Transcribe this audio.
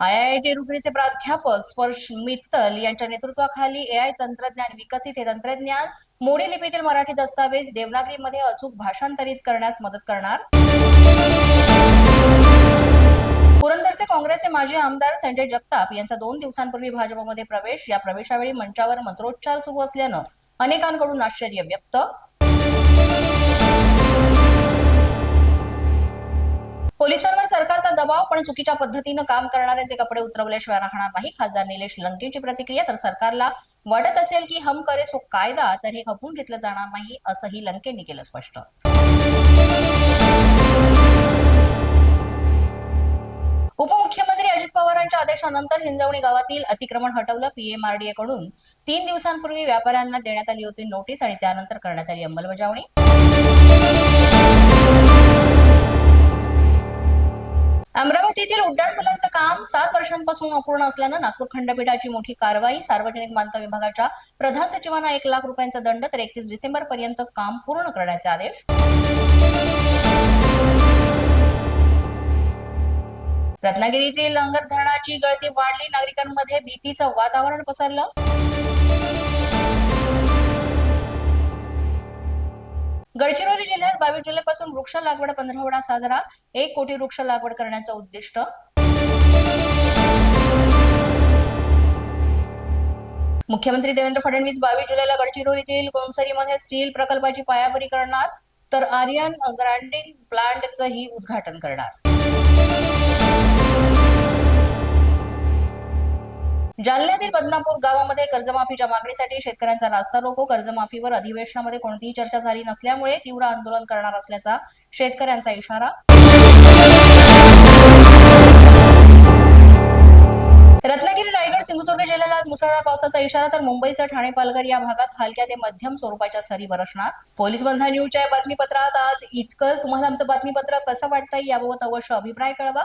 I I T प्राध्यापक स्पर्श मित्तल यांच्या नेतृत्वाखाली एआय तंत्रज्ञान विकसित हे तंत्रज्ञान मोडी लिपीतील मराठी दस्तावेज देवनागरीमध्ये अचूक भाषांतरित करण्यास मदत करणार. पुरंदरचे काँग्रेसचे माजी आमदार संजय जगताप यांचा दोन दिवसांपूर्वी भाजपमध्ये प्रवेश. या प्रवेशावेळी मंचावर मंत्रोच्चार सुरू असल्यानं अनेकांकडून आश्चर्य व्यक्त. पोलिसांवर सरकारचा दबाव पण चुकीच्या पद्धतीनं काम करणाऱ्यांचे कपडे उतरवल्याशिवाय राहणार नाही. खासदार निलेश लंकेची प्रतिक्रिया तर सरकारला वाटत असेल की हम करे सो कायदा तर हे खपवून घेतलं जाणार नाही असंही लंकेंनी केलं स्पष्ट. उपमुख्यमंत्री अजित पवारांच्या आदेशानंतर हिंजवणी गावातील अतिक्रमण हटवलं पीएमआरडीए कडून. तीन दिवसांपूर्वी व्यापाऱ्यांना देण्यात आली होती नोटीस आणि त्यानंतर करण्यात आली अंमलबजावणी. अमरावतीतील उड्डाणपुलांचं काम सात वर्षांपासून अपूर्ण असल्यानं नागपूर खंडपीठाची मोठी कारवाई सार्वजनिक बांधकाम विभागाच्या प्रधान सचिवांना एक लाख रुपयांचा दंड तर एकतीस डिसेंबर पर्यंत काम पूर्ण करण्याचे आदेश. रत्नागिरीतील लंगर धरणाची गळती वाढली नागरिकांमध्ये भीतीचं वातावरण पसरलं. गडचिरोली जिल्ह्यात बावीस जुलैपासून वृक्ष लागवड पंधरवडा साजरा एक कोटी वृक्ष लागवड करण्याचं उद्दिष्ट. मुख्यमंत्री देवेंद्र फडणवीस बावीस जुलैला गडचिरोलीतील कोमसरीमध्ये स्टील प्रकल्पाची पायाभरणी करणार तर आर्यन ग्राइंडिंग प्लांटचंही उद्घाटन करणार. जालन्यातील बदनापूर गावामध्ये कर्जमाफीच्या मागणीसाठी शेतकऱ्यांचा रास्ता रोको. कर्जमाफीवर अधिवेशनामध्ये कोणतीही चर्चा झाली नसल्यामुळे तीव्र आंदोलन करणार असल्याचा शेतकऱ्यांचा इशारा. रत्नागिरी रायगड सिंधुदुर्ग जिल्ह्याला आज मुसळधार पावसाचा इशारा तर मुंबईसह ठाणे पालघर या भागात हलक्या ते मध्यम स्वरूपाच्या सरी बरसणार. पोलीस बंधा न्यूजच्या बातमीपत्रात आज इतकंच. तुम्हाला आमचं बातमीपत्र कसं वाटतंय याबाबत अवश्य अभिप्राय कळवा.